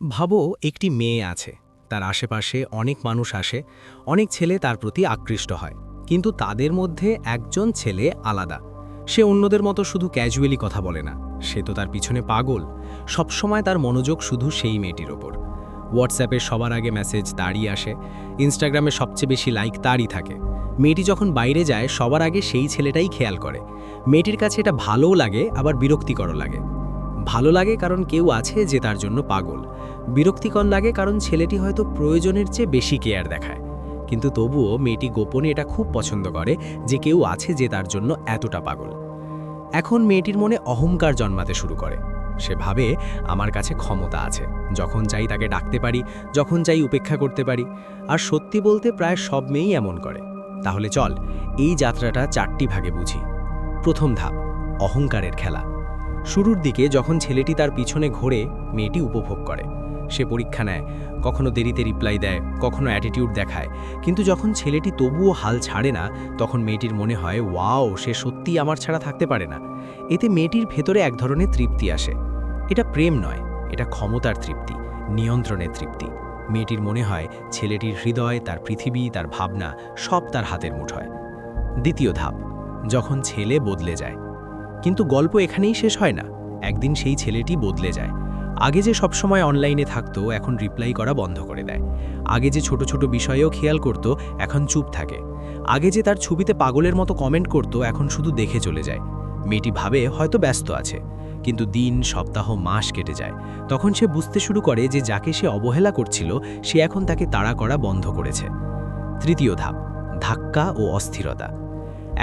ভাবো একটি মেয়ে আছে, তার আশেপাশে অনেক মানুষ আসে, অনেক ছেলে তার প্রতি আকৃষ্ট হয়, কিন্তু তাদের মধ্যে একজন ছেলে আলাদা। সে অন্যদের মতো শুধু ক্যাজুয়ালি কথা বলে না, সে তো তার পিছনে পাগল। সবসময় তার মনোযোগ শুধু সেই মেয়েটির ওপর। হোয়াটসঅ্যাপে সবার আগে মেসেজ তারই আসে ইনস্টাগ্রামে সবচেয়ে বেশি লাইক তারই থাকে। মেয়েটি যখন বাইরে যায়, সবার আগে সেই ছেলেটাই খেয়াল করে। মেয়েটির কাছে এটা ভালোও লাগে, আবার বিরক্তিকরও লাগে। ভালো লাগে কারণ কেউ আছে যে তার জন্য পাগল। বিরক্তিকর লাগে কারণ ছেলেটি হয়তো প্রয়োজনের চেয়ে বেশি কেয়ার দেখায়। কিন্তু তবুও মেয়েটি গোপনে এটা খুব পছন্দ করে যে কেউ আছে যে তার জন্য এতটা পাগল। এখন মেয়েটির মনে অহংকার জন্মাতে শুরু করে। সে ভাবে, আমার কাছে ক্ষমতা আছে। যখন চাই তাকে ডাকতে পারি, যখন চাই উপেক্ষা করতে পারি। আর সত্যি বলতে প্রায় সব মেয়েই এমন করে। তাহলে চল, এই যাত্রাটা চারটি ভাগে বুঝি। প্রথম ধাপ, অহংকারের খেলা। শুরুর দিকে যখন ছেলেটি তার পিছনে ঘোরে, মেয়েটি উপভোগ করে। সে পরীক্ষা নেয়, কখনো দেরিতে রিপ্লাই দেয়, কখনো অ্যাটিটিউড দেখায়। কিন্তু যখন ছেলেটি তবুও হাল ছাড়ে না, তখন মেয়েটির মনে হয়, ওয়াও, সে সত্যিই আমার ছাড়া থাকতে পারে না। এতে মেয়েটির ভেতরে এক ধরনের তৃপ্তি আসে। এটা প্রেম নয়, এটা ক্ষমতার তৃপ্তি, নিয়ন্ত্রণের তৃপ্তি। মেয়েটির মনে হয়, ছেলেটির হৃদয়, তার পৃথিবী, তার ভাবনা সব তার হাতের মুঠোয়। দ্বিতীয় ধাপ, যখন ছেলে বদলে যায়। কিন্তু গল্প এখানেই শেষ হয় না। একদিন সেই ছেলেটি বদলে যায়। আগে যে সবসময় অনলাইনে থাকতো, এখন রিপ্লাই করা বন্ধ করে দেয়। আগে যে ছোট ছোট বিষয়েও খেয়াল করত, এখন চুপ থাকে। আগে যে তার ছবিতে পাগলের মতো কমেন্ট করত, এখন শুধু দেখে চলে যায়। মেয়েটি ভাবে হয়তো ব্যস্ত আছে। কিন্তু দিন, সপ্তাহ, মাস কেটে যায়। তখন সে বুঝতে শুরু করে যে যাকে সে অবহেলা করছিল, সে এখন তাকে তাড়া করা বন্ধ করেছে। তৃতীয় ধাপ, ধাক্কা ও অস্থিরতা।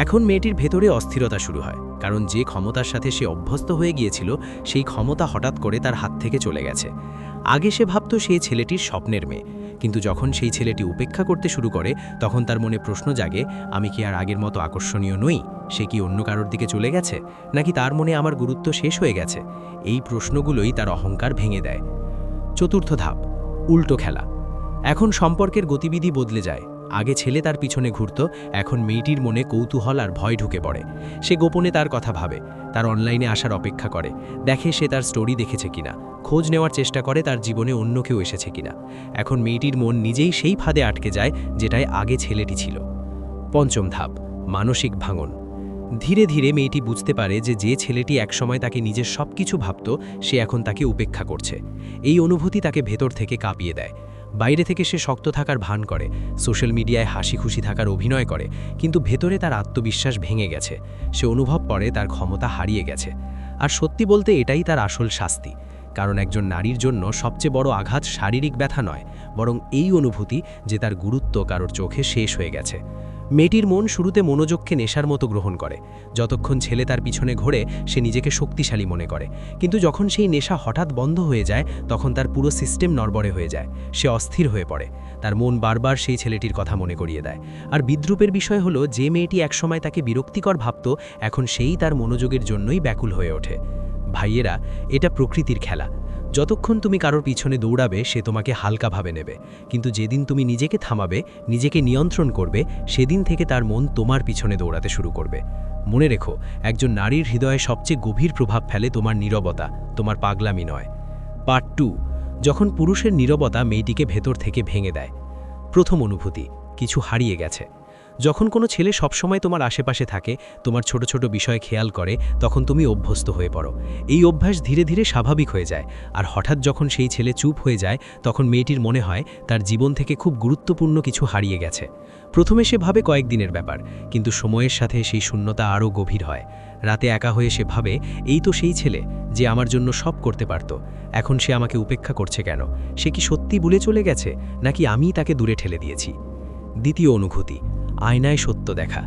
এখন মেয়েটির ভেতরে অস্থিরতা শুরু হয়, কারণ যে ক্ষমতার সাথে সে অভ্যস্ত হয়ে গিয়েছিল, সেই ক্ষমতা হঠাৎ করে তার হাত থেকে চলে গেছে। আগে সে ভাবত সেই ছেলেটির স্বপ্নের মেয়ে, কিন্তু যখন সেই ছেলেটি উপেক্ষা করতে শুরু করে, তখন তার মনে প্রশ্ন জাগে, আমি কি আর আগের মতো আকর্ষণীয় নই? সে কি অন্য কারোর দিকে চলে গেছে? নাকি তার মনে আমার গুরুত্ব শেষ হয়ে গেছে? এই প্রশ্নগুলোই তার অহংকার ভেঙে দেয়। চতুর্থ ধাপ, উল্টো খেলা। এখন সম্পর্কের গতিবিধি বদলে যায়। আগে ছেলে তার পিছনে ঘুরত, এখন মেয়েটির মনে কৌতূহল আর ভয় ঢুকে পড়ে। সে গোপনে তার কথা ভাবে, তার অনলাইনে আসার অপেক্ষা করে। দেখে সে তার স্টোরি দেখেছে কিনা, খোঁজ নেওয়ার চেষ্টা করে তার জীবনে অন্য কেউ এসেছে কিনা। এখন মেয়েটির মন নিজেই সেই ফাঁদে আটকে যায়, যেটায় আগে ছেলেটি ছিল। পঞ্চম ধাপ, মানসিক ভাঙন। ধীরে ধীরে মেয়েটি বুঝতে পারে যে যে ছেলেটি একসময় তাকে নিজের সব কিছু ভাবত, সে এখন তাকে উপেক্ষা করছে। এই অনুভূতি তাকে ভেতর থেকে কাঁপিয়ে দেয়। বাইরে থেকে সে শক্ত থাকার ভান করে, সোশ্যাল মিডিয়ায় হাসি খুশি থাকার অভিনয় করে, কিন্তু ভেতরে তার আত্মবিশ্বাস ভেঙে গেছে। সে অনুভব করে তার ক্ষমতা হারিয়ে গেছে। আর সত্যি বলতে এটাই তার আসল শাস্তি। কারণ একজন নারীর জন্য সবচেয়ে বড় আঘাত শারীরিক ব্যথা নয়, বরং এই অনুভূতি যে তার গুরুত্ব কারোর চোখে শেষ হয়ে গেছে। মেয়েটির মন শুরুতে মনোযোগকে নেশার মতো গ্রহণ করে। যতক্ষণ ছেলে তার পিছনে ঘোরে, সে নিজেকে শক্তিশালী মনে করে। কিন্তু যখন সেই নেশা হঠাৎ বন্ধ হয়ে যায়, তখন তার পুরো সিস্টেম নড়বড়ে হয়ে যায়। সে অস্থির হয়ে পড়ে। তার মন বারবার সেই ছেলেটির কথা মনে করিয়ে দেয়। আর বিদ্রুপের বিষয় হলো, যে মেয়েটি একসময় তাকে বিরক্তিকর ভাবত, এখন সেই তার মনোযোগের জন্যই ব্যাকুল হয়ে ওঠে। ভাইয়েরা, এটা প্রকৃতির খেলা। যতক্ষণ তুমি কারোর পিছনে দৌড়াবে, সে তোমাকে হালকাভাবে নেবে। কিন্তু যেদিন তুমি নিজেকে থামাবে, নিজেকে নিয়ন্ত্রণ করবে, সেদিন থেকে তার মন তোমার পিছনে দৌড়াতে শুরু করবে। মনে রেখো, একজন নারীর হৃদয়ে সবচেয়ে গভীর প্রভাব ফেলে তোমার নীরবতা, তোমার পাগলামি নয়। পার্ট টু, যখন পুরুষের নীরবতা মেয়েটিকে ভেতর থেকে ভেঙে দেয়। প্রথম অনুভূতি, কিছু হারিয়ে গেছে। যখন কোনো ছেলে সবসময় তোমার আশেপাশে থাকে, তোমার ছোট ছোট বিষয় খেয়াল করে, তখন তুমি অভ্যস্ত হয়ে পড়ো। এই অভ্যাস ধীরে ধীরে স্বাভাবিক হয়ে যায়। আর হঠাৎ যখন সেই ছেলে চুপ হয়ে যায়, তখন মেয়েটির মনে হয় তার জীবন থেকে খুব গুরুত্বপূর্ণ কিছু হারিয়ে গেছে। প্রথমে সে ভাবে কয়েকদিনের ব্যাপার, কিন্তু সময়ের সাথে সেই শূন্যতা আরও গভীর হয়। রাতে একা হয়ে সে ভাবে, এই তো সেই ছেলে, যে আমার জন্য সব করতে পারত। এখন সে আমাকে উপেক্ষা করছে কেন? সে কি সত্যি ভুলে চলে গেছে? নাকি আমি তাকে দূরে ঠেলে দিয়েছি? দ্বিতীয় অনুভূতি আয়নায় সত্য দেখা।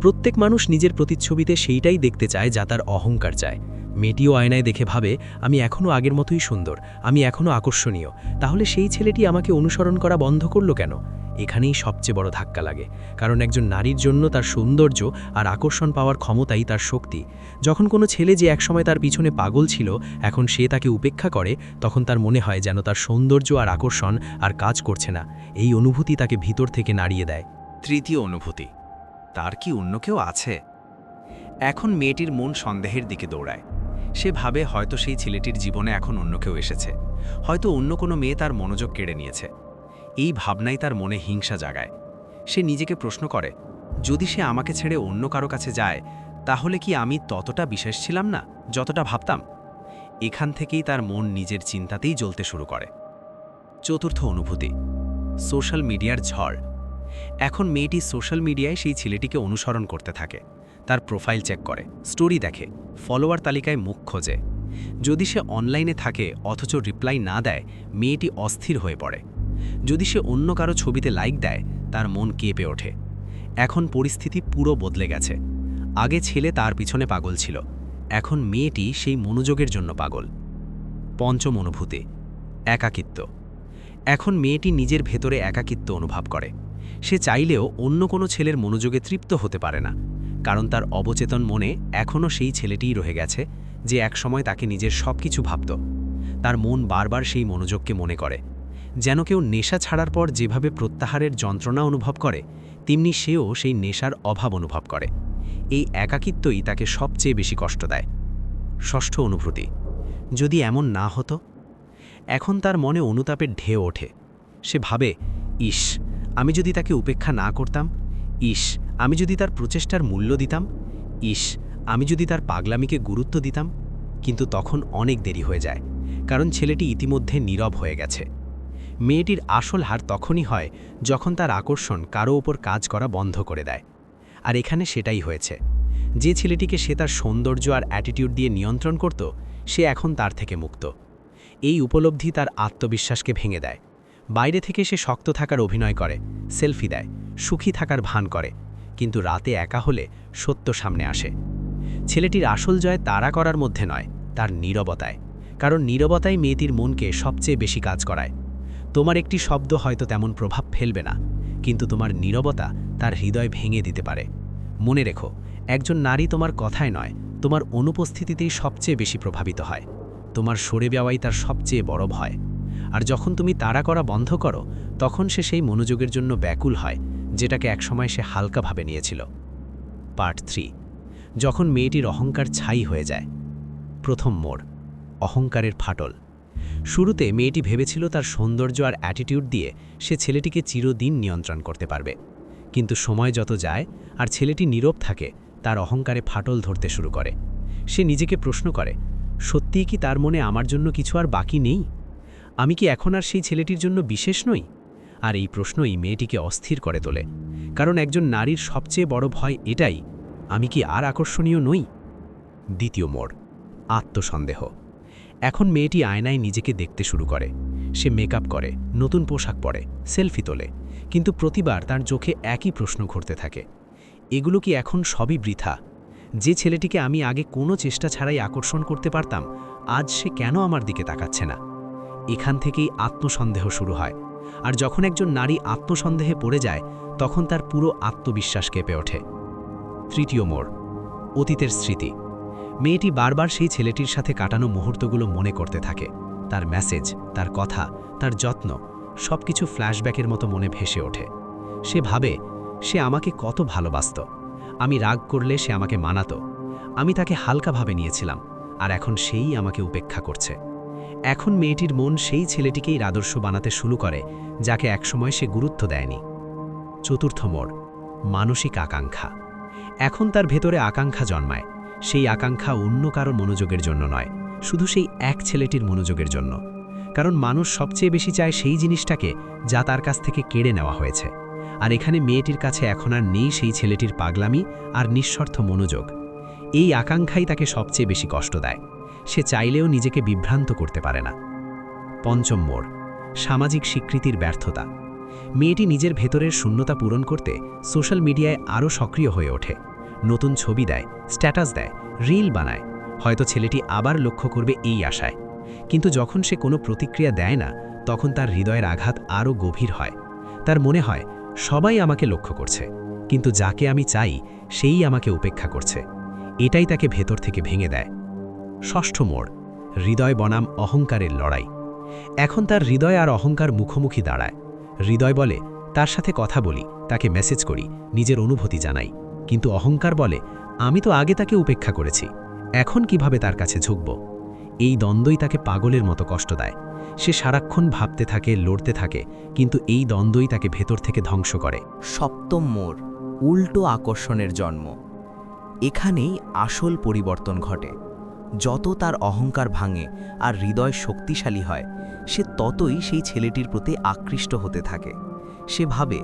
প্রত্যেক মানুষ নিজের প্রতিচ্ছবিতে সেইটাই দেখতে চায় যা তার অহংকার চায়। মেয়েটিও আয়নায় দেখে ভাবে, আমি এখনও আগের মতোই সুন্দর, আমি এখনও আকর্ষণীয়। তাহলে সেই ছেলেটি আমাকে অনুসরণ করা বন্ধ করল কেন? এখানেই সবচেয়ে বড় ধাক্কা লাগে, কারণ একজন নারীর জন্য তার সৌন্দর্য আর আকর্ষণ পাওয়ার ক্ষমতাই তার শক্তি। যখন কোনো ছেলে যে একসময় তার পিছনে পাগল ছিল, এখন সে তাকে উপেক্ষা করে, তখন তার মনে হয় যেন তার সৌন্দর্য আর আকর্ষণ আর কাজ করছে না। এই অনুভূতি তাকে ভিতর থেকে নাড়িয়ে দেয়। তৃতীয় অনুভূতি। তার কি অন্য কেউ আছে? এখন মেয়েটির মন সন্দেহের দিকে দৌড়ায়। সে ভাবে হয়তো সেই ছেলেটির জীবনে এখন অন্য কেউ এসেছে। হয়তো অন্য কোনো মেয়ে তার মনোযোগ কেড়ে নিয়েছে। এই ভাবনাই তার মনে হিংসা জাগায়। সে নিজেকে প্রশ্ন করে, যদি সে আমাকে ছেড়ে অন্য কারও কাছে যায়, তাহলে কি আমি ততটা বিশেষ ছিলাম না? যতটা ভাবতাম? এখান থেকেই তার মন নিজের চিন্তাতেই জ্বলতে শুরু করে। চতুর্থ অনুভূতি, সোশ্যাল মিডিয়ার ঝড়। এখন মেয়েটি সোশ্যাল মিডিয়ায় সেই ছেলেটিকে অনুসরণ করতে থাকে। তার প্রোফাইল চেক করে, স্টোরি দেখে, ফলোয়ার তালিকায় মুখ খোঁজে। যদি সে অনলাইনে থাকে, অথচ রিপ্লাই না দেয়, মেয়েটি অস্থির হয়ে পড়ে। যদি সে অন্য কারও ছবিতে লাইক দেয়, তার মন কেঁপে ওঠে। এখন পরিস্থিতি পুরো বদলে গেছে। আগে ছেলে তার পিছনে পাগল ছিল, এখন মেয়েটি সেই মনোযোগের জন্য পাগল। পঞ্চম অনুভূতি, একাকিত্ব। এখন মেয়েটি নিজের ভেতরে একাকিত্ব অনুভব করে। সে চাইলেও অন্য কোনো ছেলের মনোযোগে তৃপ্ত হতে পারে না, কারণ তার অবচেতন মনে এখনও সেই ছেলেটিই রয়ে গেছে যে একসময় তাকে নিজের সব কিছু ভাবত। তার মন বারবার সেই মনোযোগকে মনে করে। যেন কেউ নেশা ছাড়ার পর যেভাবে প্রত্যাহারের যন্ত্রণা অনুভব করে, তেমনি সেও সেই নেশার অভাব অনুভব করে। এই একাকিত্বই তাকে সবচেয়ে বেশি কষ্ট দেয়। ষষ্ঠ অনুভূতি, যদি এমন না হতো? এখন তার মনে অনুতাপের ঢেউ ওঠে। সে ভাবে, ইস আমি যদি তাকে উপেক্ষা না করতাম, ইস, আমি যদি তার প্রচেষ্টার মূল্য দিতাম, ইস, আমি যদি তার পাগলামিকে গুরুত্ব দিতাম, কিন্তু তখন অনেক দেরি হয়ে যায়, কারণ ছেলেটি ইতিমধ্যে নীরব হয়ে গেছে। মেয়েটির আসল হার তখনই হয় যখন তার আকর্ষণ কারও ওপর কাজ করা বন্ধ করে দেয়। আর এখানে সেটাই হয়েছে। যে ছেলেটিকে সে তার সৌন্দর্য আর অ্যাটিটিউড দিয়ে নিয়ন্ত্রণ করত, সে এখন তার থেকে মুক্ত। এই উপলব্ধি তার আত্মবিশ্বাসকে ভেঙে দেয়। বাইরে থেকে সে শক্ত থাকার অভিনয় করে, সেলফি দেয়, সুখী থাকার ভান করে, কিন্তু রাতে একা হলে সত্য সামনে আসে। ছেলেটির আসল জয় তারা করার মধ্যে নয়, তার নীরবতায়, কারণ নীরবতাই মেয়েটির মনকে সবচেয়ে বেশি কাজ করায়। তোমার একটি শব্দ হয়তো তেমন প্রভাব ফেলবে না, কিন্তু তোমার নীরবতা তার হৃদয় ভেঙে দিতে পারে। মনে রেখো, একজন নারী তোমার কথায় নয়, তোমার অনুপস্থিতিতেই সবচেয়ে বেশি প্রভাবিত হয়। তোমার সরে যাওয়াই তার সবচেয়ে বড় ভয়। আর যখন তুমি তাড়া করা বন্ধ করো, তখন সে সেই মনোযোগের জন্য ব্যাকুল হয়, যেটাকে একসময় সে হালকাভাবে নিয়েছিল। Part three. যখন মেয়েটির অহংকার ছাই হয়ে যায়। প্রথম মোড়। অহংকারের ফাটল। শুরুতে মেয়েটি ভেবেছিল তার সৌন্দর্য আর অ্যাটিটিউড দিয়ে সে ছেলেটিকে চিরদিন নিয়ন্ত্রণ করতে পারবে। কিন্তু সময় যত যায় আর ছেলেটি নীরব থাকে, তার অহংকারে ফাটল ধরতে শুরু করে। সে নিজেকে প্রশ্ন করে, সত্যিই কি তার মনে আমার জন্য কিছু আর বাকি নেই? আমি কি এখন আর সেই ছেলেটির জন্য বিশেষ নই? আর এই প্রশ্নই মেয়েটিকে অস্থির করে তোলে। কারণ একজন নারীর সবচেয়ে বড় ভয় এটাই, আমি কি আর আকর্ষণীয় নই? দ্বিতীয় মোড়, আত্মসন্দেহ। এখন মেয়েটি আয়নায় নিজেকে দেখতে শুরু করে। সে মেকআপ করে, নতুন পোশাক পরে, সেলফি তোলে। কিন্তু প্রতিবার তার চোখে একই প্রশ্ন ঘুরতে থাকে। এগুলো কি এখন সবই বৃথা? যে ছেলেটিকে আমি আগে কোনো চেষ্টা ছাড়াই আকর্ষণ করতে পারতাম, আজ সে কেন আমার দিকে তাকাচ্ছে না? এখান থেকেই আত্মসন্দেহ শুরু হয়। আর যখন একজন নারী আত্মসন্দেহে পড়ে যায়, তখন তার পুরো আত্মবিশ্বাস কেঁপে ওঠে। তৃতীয় মোড়, অতীতের স্মৃতি। মেয়েটি বারবার সেই ছেলেটির সাথে কাটানো মুহূর্তগুলো মনে করতে থাকে। তার মেসেজ তার কথা, তার যত্ন সব কিছু ফ্ল্যাশব্যাকের মতো মনে ভেসে ওঠে। সে ভাবে, সে আমাকে কত ভালোবাসত। আমি রাগ করলে সে আমাকে মানাত। আমি তাকে হালকাভাবে নিয়েছিলাম। আর এখন সেই আমাকে উপেক্ষা করছে। এখন মেয়েটির মন সেই ছেলেটিকেই আদর্শ বানাতে শুরু করে, যাকে একসময় সে গুরুত্ব দেয়নি। চতুর্থ মোড়, মানসিক আকাঙ্ক্ষা। এখন তার ভেতরে আকাঙ্ক্ষা জন্মায়। সেই আকাঙ্ক্ষা অন্য কারও মনোযোগের জন্য নয়, শুধু সেই এক ছেলেটির মনোযোগের জন্য। কারণ মানুষ সবচেয়ে বেশি চায় সেই জিনিসটাকে যা তার কাছ থেকে কেড়ে নেওয়া হয়েছে। আর এখানে মেয়েটির কাছে এখন আর নেই সেই ছেলেটির পাগলামি আর নিঃস্বার্থ মনোযোগ। এই আকাঙ্ক্ষাই তাকে সবচেয়ে বেশি কষ্ট দেয়। সে চাইলেও নিজেকে বিভ্রান্ত করতে পারে না। পঞ্চম মোড়, সামাজিক স্বীকৃতির ব্যর্থতা। মেয়েটি নিজের ভেতরের শূন্যতা পূরণ করতে সোশ্যাল মিডিয়ায় আরও সক্রিয় হয়ে ওঠে। নতুন ছবি দেয়, স্ট্যাটাস দেয়, রিল বানায়। হয়তো ছেলেটি আবার লক্ষ্য করবে এই আশায়। কিন্তু যখন সে কোনো প্রতিক্রিয়া দেয় না, তখন তার হৃদয়ের আঘাত আরও গভীর হয়। তার মনে হয়, সবাই আমাকে লক্ষ্য করছে, কিন্তু যাকে আমি চাই, সেই আমাকে উপেক্ষা করছে। এটাই তাকে ভেতর থেকে ভেঙে দেয়। ষষ্ঠ মোড়, হৃদয় বনাম অহংকারের লড়াই। এখন তার হৃদয় আর অহংকার মুখোমুখি দাঁড়ায়। হৃদয় বলে, তার সাথে কথা বলি, তাকে মেসেজ করি, নিজের অনুভূতি জানাই। কিন্তু অহংকার বলে, আমি তো আগে তাকে উপেক্ষা করেছি। এখন কীভাবে তার কাছে ঝুঁকব? এই দ্বন্দ্বই তাকে পাগলের মতো কষ্ট দেয়। সে সারাক্ষণ ভাবতে থাকে, লড়তে থাকে, কিন্তু এই দ্বন্দ্বই তাকে ভেতর থেকে ধ্বংস করে। সপ্তম মোড়, উল্টো আকর্ষণের জন্ম। এখানেই আসল পরিবর্তন ঘটে। যত তার অহংকার ভাঙে আর হৃদয় শক্তিশালী হয়, সে ততই সেই ছেলেটির প্রতি আকৃষ্ট হতে থাকে। সে ভাবে,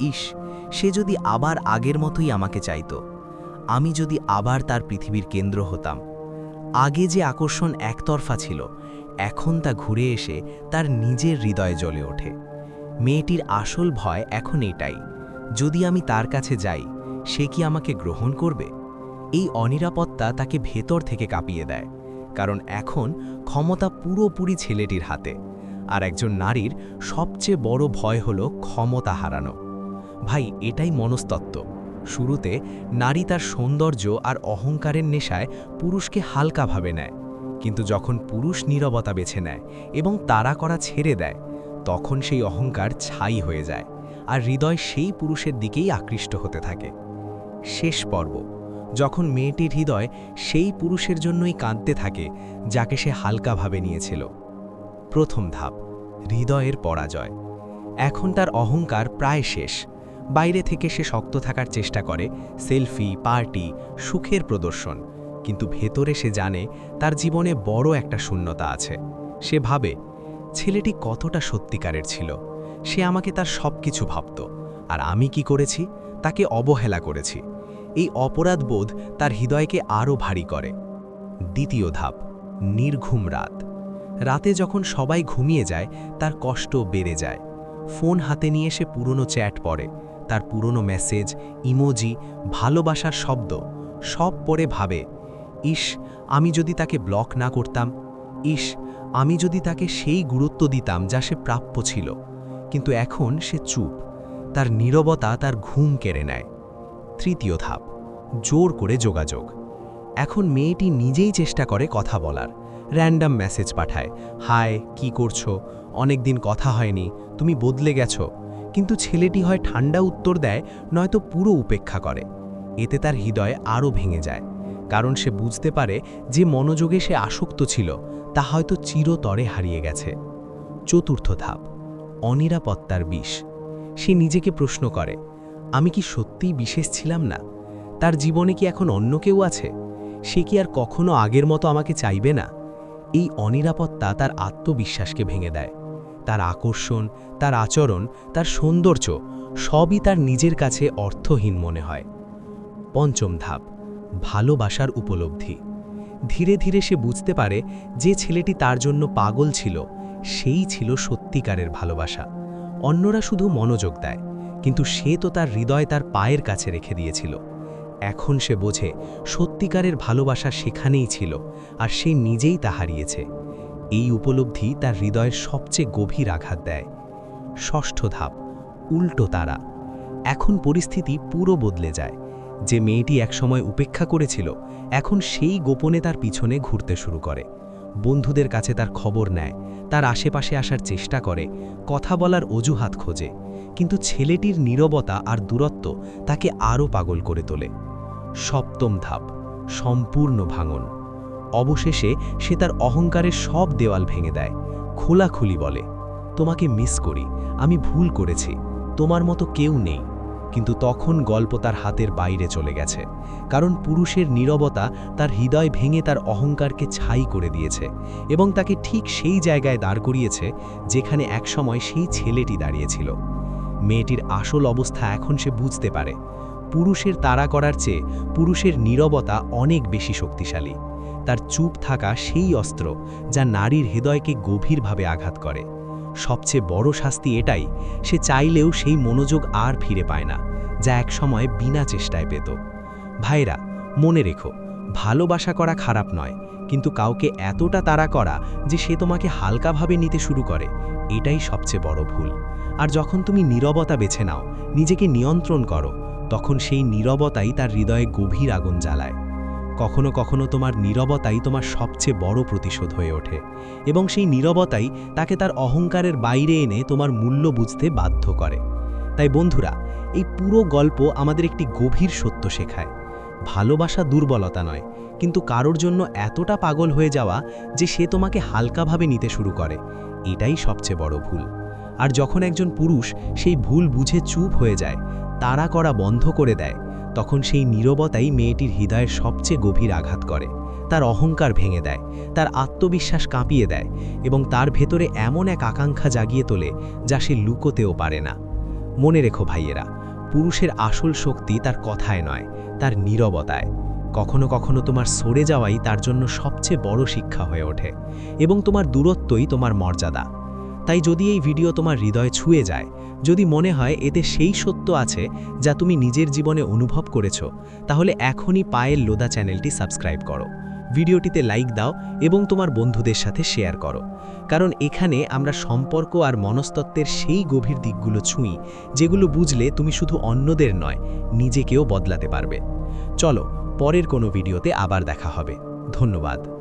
ইস, সে যদি আবার আগের মতোই আমাকে চাইত, আমি যদি আবার তার পৃথিবীর কেন্দ্র হতাম। আগে যে আকর্ষণ একতরফা ছিল, এখন তা ঘুরে এসে তার নিজের হৃদয়ে জ্বলে ওঠে। মেয়েটির আসল ভয় এখন এটাই, যদি আমি তার কাছে যাই, সে কি আমাকে গ্রহণ করবে? এই অনিরাপত্তা তাকে ভেতর থেকে কাঁপিয়ে দেয়, কারণ এখন ক্ষমতা পুরোপুরি ছেলেটির হাতে, আর একজন নারীর সবচেয়ে বড় ভয় হল ক্ষমতা হারানো। ভাই, এটাই মনস্তত্ত্ব। শুরুতে নারী তার সৌন্দর্য আর অহংকারের নেশায় পুরুষকে হালকাভাবে নেয়, কিন্তু যখন পুরুষ নীরবতা বেছে নেয় এবং তারা করা ছেড়ে দেয়, তখন সেই অহংকার ছাই হয়ে যায়, আর হৃদয় সেই পুরুষের দিকেই আকৃষ্ট হতে থাকে। শেষ পর্ব। যখন মেয়েটির হৃদয় সেই পুরুষের জন্যই কাঁদতে থাকে, যাকে সে হালকাভাবে নিয়েছিল। প্রথম ধাপ, হৃদয়ের পরাজয়। এখন তার অহংকার প্রায় শেষ। বাইরে থেকে সে শক্ত থাকার চেষ্টা করে, সেলফি, পার্টি, সুখের প্রদর্শন। কিন্তু ভেতরে সে জানে তার জীবনে বড় একটা শূন্যতা আছে। সে ভাবে, ছেলেটি কতটা সত্যিকারের ছিল। সে আমাকে তার সব কিছু ভাবত। আর আমি কি করেছি? তাকে অবহেলা করেছি। এই অপরাধবোধ তার হৃদয়কে আরও ভারী করে। দ্বিতীয় ধাপ, নির্ঘুম রাত। রাতে যখন সবাই ঘুমিয়ে যায়, তার কষ্ট বেড়ে যায়। ফোন হাতে নিয়ে সে পুরনো চ্যাট পড়ে। তার পুরনো মেসেজ, ইমোজি, ভালোবাসার শব্দ, সব পড়ে ভাবে, ইস, আমি যদি তাকে ব্লক না করতাম, ইস, আমি যদি তাকে সেই গুরুত্ব দিতাম যা সে প্রাপ্য ছিল। কিন্তু এখন সে চুপ। তার নীরবতা তার ঘুম কেড়ে নেয়। তৃতীয় ধাপ, জোর করে যোগাযোগ। এখন মেয়েটি নিজেই চেষ্টা করে কথা বলার। র্যান্ডাম মেসেজ পাঠায় হায় কি করছ? অনেক দিন কথা হয়নি, তুমি বদলে গেছো। কিন্তু ছেলেটি হয় ঠান্ডা উত্তর দেয়, নয়তো পুরো উপেক্ষা করে। এতে তার হৃদয় আরও ভেঙে যায়, কারণ সে বুঝতে পারে যে মনোযোগে সে আসক্ত ছিল, তা হয়তো চিরতরে হারিয়ে গেছে। চতুর্থ ধাপ, অনিরাপত্তার বিষ। সে নিজেকে প্রশ্ন করে আমি কি সত্যিই বিশেষ ছিলাম না? তার জীবনে কি এখন অন্য কেউ আছে? সে কি আর কখনো আগের মতো আমাকে চাইবে না? এই অনিরাপত্তা তার আত্মবিশ্বাসকে ভেঙে দেয়। তার আকর্ষণ, তার আচরণ, তার সৌন্দর্য সবই তার নিজের কাছে অর্থহীন মনে হয়। পঞ্চম ধাপ, ভালোবাসার উপলব্ধি। ধীরে ধীরে সে বুঝতে পারে যে ছেলেটি তার জন্য পাগল ছিল, সেই ছিল সত্যিকারের ভালোবাসা। অন্যরা শুধু মনোযোগ দেয়। কিন্তু সে তো তার হৃদয় তার পায়ের কাছে রেখে দিয়েছিল। এখন সে বোঝে সত্যিকারের ভালোবাসা সেখানেই ছিল আর সে নিজেই তা হারিয়েছে। এই উপলব্ধি তার হৃদয়ের সবচেয়ে গভীর আঘাত দেয়। ষষ্ঠ ধাপ, উল্টো তারা। এখন পরিস্থিতি পুরো বদলে যায়। যে মেয়েটি একসময় উপেক্ষা করেছিল, এখন সেই গোপনে তার পিছনে ঘুরতে শুরু করে। বন্ধুদের কাছে তার খবর নেয়, তার আশেপাশে আসার চেষ্টা করে, কথা বলার অজুহাত খোঁজে। কিন্তু ছেলেটির নীরবতা আর দূরত্ব তাকে আরও পাগল করে তোলে। সপ্তম ধাপ, সম্পূর্ণ ভাঙন। অবশেষে সে তার অহংকারের সব দেওয়াল ভেঙে দেয়, খোলাখুলি বলে, তোমাকে মিস করি, আমি ভুল করেছি, তোমার মতো কেউ নেই। কিন্তু তখন গল্প তার হাতের বাইরে চলে গেছে। কারণ পুরুষের নীরবতা তার হৃদয় ভেঙে তার অহংকারকে ছাই করে দিয়েছে এবং তাকে ঠিক সেই জায়গায় দাঁড় করিয়েছে যেখানে একসময় সেই ছেলেটি দাঁড়িয়েছিল। মেয়েটির আসল অবস্থা এখন সে বুঝতে পারে। পুরুষের তাড়া করার চেয়ে পুরুষের নীরবতা অনেক বেশি শক্তিশালী। তার চুপ থাকা সেই অস্ত্র যা নারীর হৃদয়কে গভীরভাবে আঘাত করে। সবচেয়ে বড় শাস্তি এটাই, সে চাইলেও সেই মনোযোগ আর ফিরে পায় না, যা একসময় বিনা চেষ্টায় পেত। ভাইরা, মনে রেখো, ভালোবাসা করা খারাপ নয়, কিন্তু কাউকে এতটা তাড়া করা যে সে তোমাকে হালকাভাবে নিতে শুরু করে, এটাই সবচেয়ে বড় ভুল। আর যখন তুমি নীরবতা বেছে নাও, নিজেকে নিয়ন্ত্রণ করো, তখন সেই নীরবতাই তার হৃদয়ে গভীর আগুন জ্বালায়। কখনো কখনো তোমার নীরবতাই তোমার সবচেয়ে বড় প্রতিশোধ হয়ে ওঠে এবং সেই নীরবতাই তাকে তার অহংকারের বাইরে এনে তোমার মূল্য বুঝতে বাধ্য করে। তাই বন্ধুরা, এই পুরো গল্প আমাদের একটি গভীর সত্য শেখায়। ভালোবাসা দুর্বলতা নয়, কিন্তু কারোর জন্য এতটা পাগল হয়ে যাওয়া যে সে তোমাকে হালকাভাবে নিতে শুরু করে, এটাই সবচেয়ে বড় ভুল। আর যখন একজন পুরুষ সেই ভুল বুঝে চুপ হয়ে যায় তাড়া করা বন্ধ করে দেয়, তখন সেই নীরবতাই মেয়েটির হৃদয়ের সবচেয়ে গভীর আঘাত করে। তার অহংকার ভেঙে দেয়, তার আত্মবিশ্বাস কাঁপিয়ে দেয় এবং তার ভেতরে এমন এক আকাঙ্ক্ষা জাগিয়ে তোলে যা সে লুকোতেও পারে না। মনে রেখো ভাইয়েরা, পুরুষের আসল শক্তি তার কথায় নয়, তার নীরবতায়। কখনো কখনো তোমার সরে যাওয়াই তার জন্য সবচেয়ে বড় শিক্ষা হয়ে ওঠে এবং তোমার দূরত্বই তোমার মর্যাদা। তাই যদি এই ভিডিও তোমার হৃদয় ছুঁয়ে যায়, যদি মনে হয় এতে সেই সত্য আছে যা তুমি নিজের জীবনে অনুভব করেছ, তাহলে এখনই পায়ের লোদা চ্যানেলটি সাবস্ক্রাইব করো। ভিডিওটিতে লাইক দাও এবং তোমার বন্ধুদের সাথে শেয়ার করো। কারণ এখানে আমরা সম্পর্ক আর মনস্তত্ত্বের সেই গভীর দিকগুলো ছুঁই, যেগুলো বুঝলে তুমি শুধু অন্যদের নয়, নিজেকেও বদলাতে পারবে। চলো, পরের কোনো ভিডিওতে আবার দেখা হবে। ধন্যবাদ।